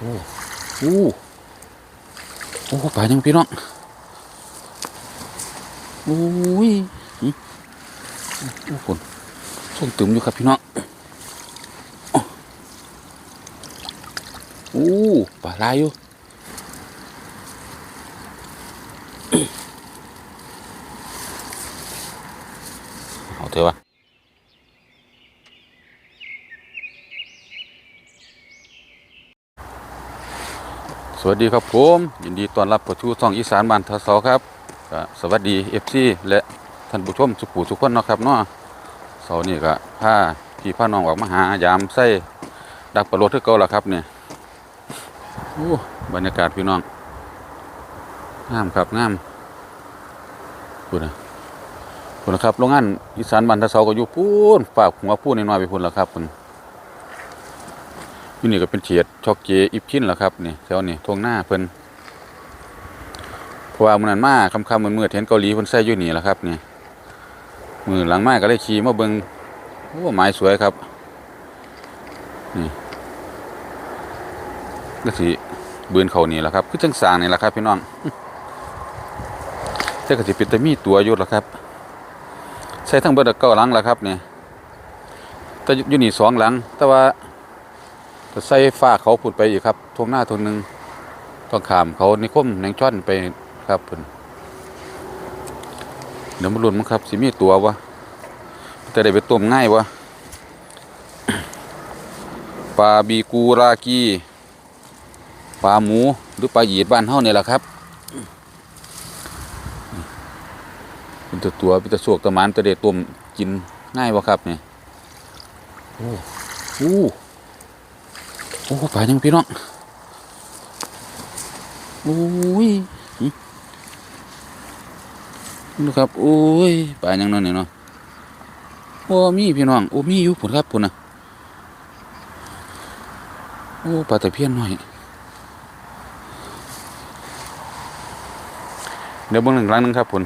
โอ้โอ้โอ้ปลายังพี่น้องโอ้ยโอ้คนส่งตึมอยู่ครับพี่น้องโอ้ปลาลายอยู่เอาเถอะวะ สวัสดีครับผมยินดีต้อนรับเข้าสู่ช่องอีสานบ้านทศครับสวัสดีเอฟซีและท่านผู้ชมสุขุทุกคนนะครับเนาะเสาร์นี้ก็พาพี่พาน้องออกมาหายามไส้ดักปลาโลดที่เก่าแล้วครับเนี่ยโอ้บรรยากาศพี่น้องงามครับงามพูดนะพุ่นนะครับโรงงานอีสานบ้านทะเซาก็อยู่พูนฝากหัวพูนน้อยไปพุ่นแล้วครับพุ่น อยู่นี่ก็เป็นเฉียดช็อกเจอิบชิ้นแล้วครับนี่แถวนี้ทงหน้าเพิ่นเพราะว่ามื้อนั้นมาค่ำๆมืดๆเห็นเกาหลีเพิ่นใส่อยู่นี่แหละครับนี่มือหลังมาก็เลยขี่มาเบิ่งโอ้ไม้สวยครับนี่ก็สิบืนเขานี่แหละครับ คือจังสางนี่แหละครับ พี่น้องแต่ก็สิเป็นต่มีตัวอยู่ล่ะครับใช้ทั้งเบิดเก้าหลังแล้วครับเนี่ยแต่อยู่นี่สองหลัง แต่ว่า จะใส่ฟ้าเขาผุดไปอีกครับทวงหน้าทวงหนึ่งต้องขามเขานิคมแหนงช่อนไปครับเพิ่นเดี๋ยวมาลุ้นมั้งครับสิมีตัววะจะได้ไปต้มง่ายวะปลาบีกูรากีปลาหมูหรือปลาหยีดบ้านเฮาเนี่ยแหละครับเป็นตัวตัวเป็นตัวสวกตะมันตัวเด็ดต้มกินง่ายวะครับเนี่ยโอ้โอ้โอ้ปลายังพี่น้องโอ้ยดูครับโอ้ยปลายังนั่นเนี่ยเนาะโอ้มีพี่น้องโอ้มีอยู่ผลครับผลนะโอ้ปลาตะเพียนหน่อยเดี๋ยวเบิ่งหนึ่งครั้งนึงครับผล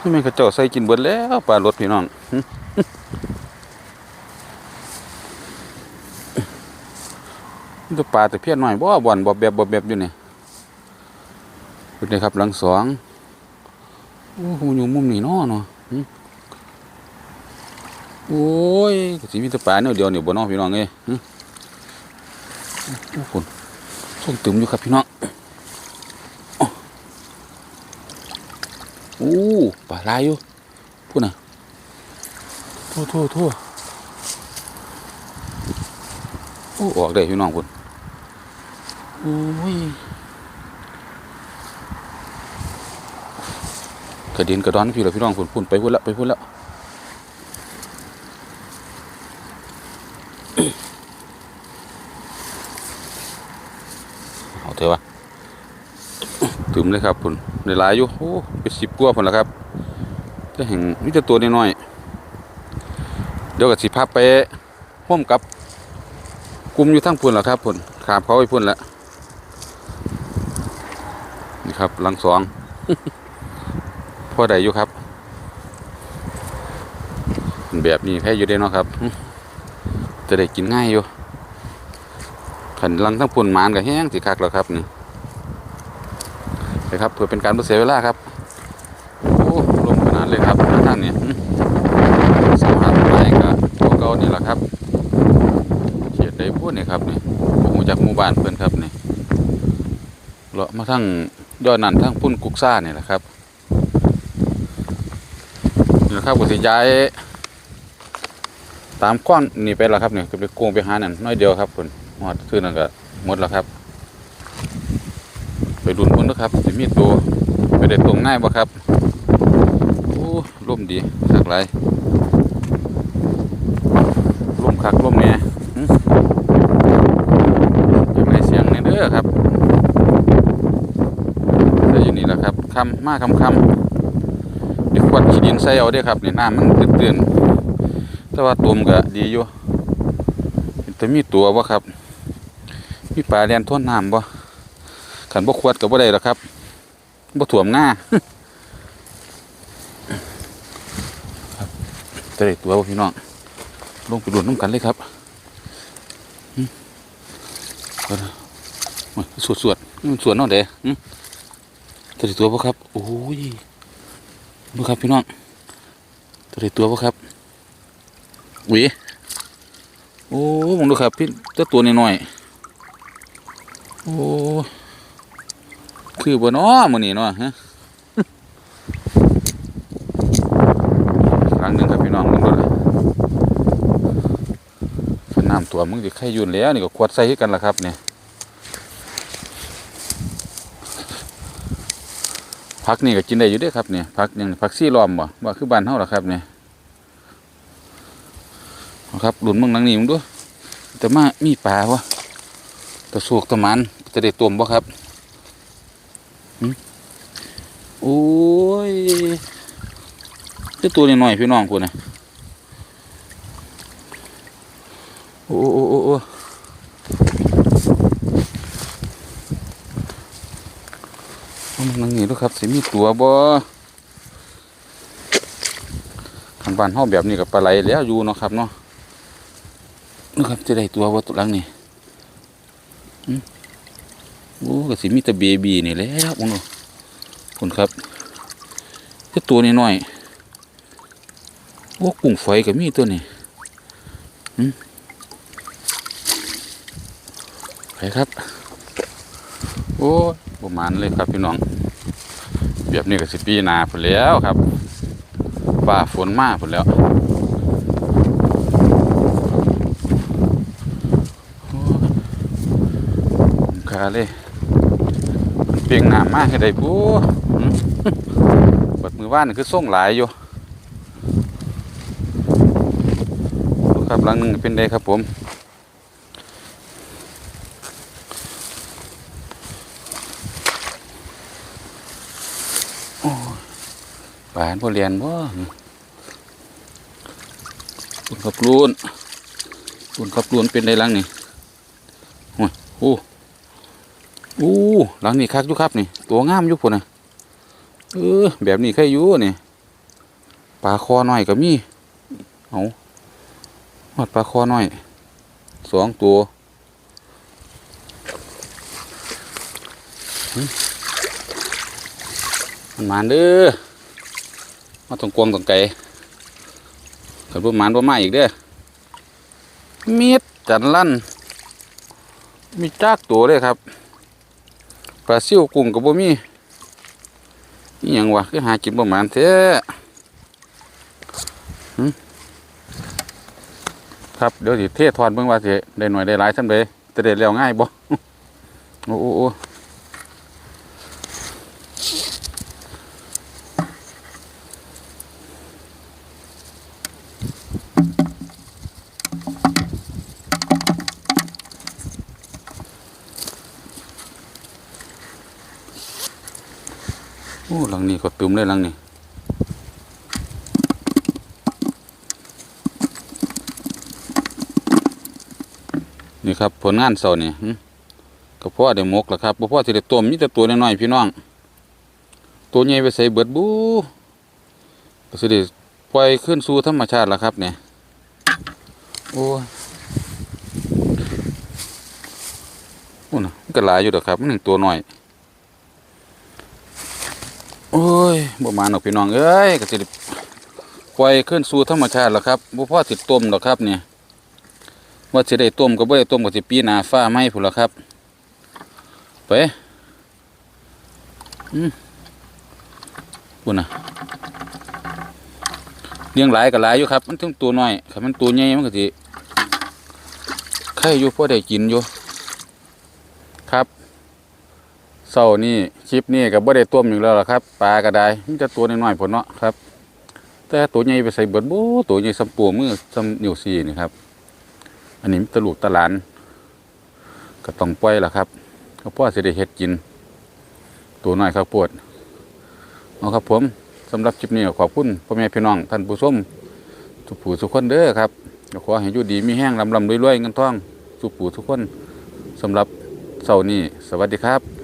นี่ม่นเขาเจ้าใส่กินเบิดแล้วปลารสพี่น้องหึมัน ตัวปลาแต่เพี้ยนหน่อยบ่บ่อนบ่แบบบ่แบบอยู่นี่เป็นไงครับหลังสองโอ้โหอยู่มุมนี่นาะเนาะโอ้ยสิมีแต่ปลาเนี่ยเดียวเนี่ยบ่นาะพี่น้องเอ้ยหึโอ้คนส่งตึมอยู่ครับพี่น้องโอ้ปลาลายอยู่พูดนะทั่วทั่วทั่วโอ้ออกได้พี่น้องคุณ โอ้ยกระเด็นกระดอนพี่ละพี่น้องคุณพุ่นไปพุ่นละไปพุ่นล้วเอาเถอะวะถึมเลยครับคุณในหลายอยู่โอ้เป็นสิบกว่าพุ่นละครับจะเห็นนี่จะตัวน้อยเดี๋ยวกับสิพับไปพ่วมกับกลุ่มอยู่ทั้งพุ่นละครับพุ่นขามเขาไปพุ่นละ ครับหลังสองพ่อใดอยู่ครับ แบบนี้แค่อยู่ได้เนาะครับ จะได้กินง่ายอยู่ขันลังทั้งพุ่นหมานกับแห้งสิคักแล้วครับนี่นะครับเพื่อเป็นการเสียเวลาครับโอ้ลมขนาดเลยครับท่างนี้สามารถไปกับตัวเก่านี่แหละครับเขียนได้พูดนี่ครับนี่ผมจากหมู่บ้านเพื่อนครับนี่เลาะมาทั้ง ยอดนั่นทั้งพุ่นกุกซ่าเนี่แหละครับนี่แหละครับกุศิย้ายตามก้อนนี่ไปแล้วครับเนี่ยก็ไปโกงไปหานั่นน้อยเดียวครับคนหอดคือนั่นก็หมดแล้วครับ ไปดุนพุ่นนะครับสิมีตัวไปได้ตรงง่ายบ่ครับโอ้ร่มดีคักหลายร่มคักร่มแหน่หึยังไงเสียงเนี่ยเด้อครับแต่อยู่นี่แหละ ครับคำมาคำคำเด็กขวดขี้ดินใส่เอาเด้ครับนี่น้ำมันตื่นๆแต่ว่าตุ่มก็ดีอยู่แต่มีตัวบ่ครับ มีปลาเลียนท่วนน้ำบ่ขันบ่ขวดกับบ่ได้หรอครับบ่ถ่วมหน้าจะได้ตัวบ่พี่น้องลงไปดูน้ำกันเลยครับสวดสวดสวดนาะเด้อ ตัวตัวปะครับโอ้ยดูครับพี่น้องตัวตัวปะครับหวีโอ้มองดูครับพี่เจ้าตัวน้อยโอ้คือบ่เนาะมื้อนี้เนาะฮะครั้งหนึ่งครับพี่น้องมึงดูเลยน้ำตัวมึงจะไข่ยุ่นแล้วนี่ก็ขวดใส่กันละครับเนี่ย พักนี่ก็กินได้อยู่ด้วยครับเนี่ยพักยังพักซี่ล้อมบ่ว่าคือบ้านเฮาหรอครับเนี่ยครับดุนมึงนังนี่มึงดูแต่มามีปลาวะตะสูกตะมันจะได้ตัวมบ่ครับโอ้ยเจ้ตัวน้อยๆพี่น้องคุณนะโอ้โอ้โอ้โอ้เอามันนั่งนี่ดูครับ สิมีตัวบ่ทางบ้านห้องแบบนี้กับปลาไหลแล้วอยู่เนาะครับเนาะนะครับจะได้ตัวบ่ตัวหลังนี่โอ้ก็สิมีแต่เบบีนี่แล้วโอ้โหคุณครับจ้าตัวน้อยโอ้กุ้งไฟก็มีตัวนี้หืมไปครับ โอ้ประมาณเลยครับพี่น้อง แบบนี้ก็สิปีนาผลแล้วครับฟ้าฝนมากผลแล้วโอ้ยคุ้มค่าเลยเปียงหนามากให้ได้ปูหืมเปิดมือว่านคือส่งหลายอยู่ครับหลังหนึงเป็นได้ครับผมโอ้ย ปานพ่อเรียนบ่คุณขับลูนคุณขับลูนเป็นได้หลังนี่โอ้ยโอ้โอ้หลังนี่คักยู่ครับนี่ ตัวงามยู่พุ่นนะเออแบบนี้ใครอยู่นี่ปลาคอหน้อยก็มีเอาหอดปลาคอหน้อยสองตัวมันมาเด้อ มาตรงกวงตรงไก่ขับรถหมานบ่มาอีกเด้อมีดจันลั่น มีจากตัวเลยครับปลาซิ่วกุ้งกับบ่มีนี่ยังวะคือหากินบ่หมานแท้ครับเดี๋ยวสิเททอนเบิ่งว่าสิได้หน่อยได้หลายซั่นเด้จะได้แล้วง่ายบ่โอ้โอ้ อ้โอ้หลังนี้ก็ตึมเลยหลังนี้นี่ครับผลงานเสานี่ก็พ่อได้หมกแล้วครับพ่อสิได้ต้มมีแต่ตัวน้อยๆพี่น้อง ตัวใหญ่ไปใส่เบิดบูก็สิได้ปล่อยขึ้นสู่ธรรมชาติแล้วครับเนี่ยโอ้โอ้น่ะก็หลายอยู่เด้อครับมันหนึ่งตัวหน้อย โอ้ยบ่มาหนอกพี่น้องเอ้ยก็สิได้ปล่อยขึ้นสู่ธรรมชาติแล้วครับบ่พ่อสิต้มดอกครับเนี่ยว่าสิได้ต้มก็บ่ได้ต้มก็สิปีหน้าฟ้าไหม้พุ่นละครับไปอืมพุ่นน่ะเลี้ยงหลายก็หลายอยู่ครับมันถึงตัวน้อยคันมันตัวใหญ่มันก็สิไข่อยู่พอได้กินอยู่ครับ เช้านี้คลิปนี้ก็บ่ได้ต้มอีกแล้วล่ะครับปลาก็ไดมันจะตัวน้อยๆพุ่นเนาะครับ แต่ตัวใหญ่ไปใส่เบิดโบตัวใหญ่สำปูมือสำนิ้วซีนี่ครับ อันนี้มันตลูกตะหลาน ก็ต้องปล่อยล่ะครับเขาพ่อสิได้เฮ็ดกิน ตัวน้อยข้าวโพดเอาครับผมสำหรับคลิปนี้ขอบคุณพ่อแม่พี่น้องท่านผู้ชมทุกผู้ทุกคนเด้อครับขอให้อยู่ดีมีแห้งลำลำรวยๆเงินทองทุกผู้ทุกคนสำหรับเสาร์นี้ สวัสดีครับ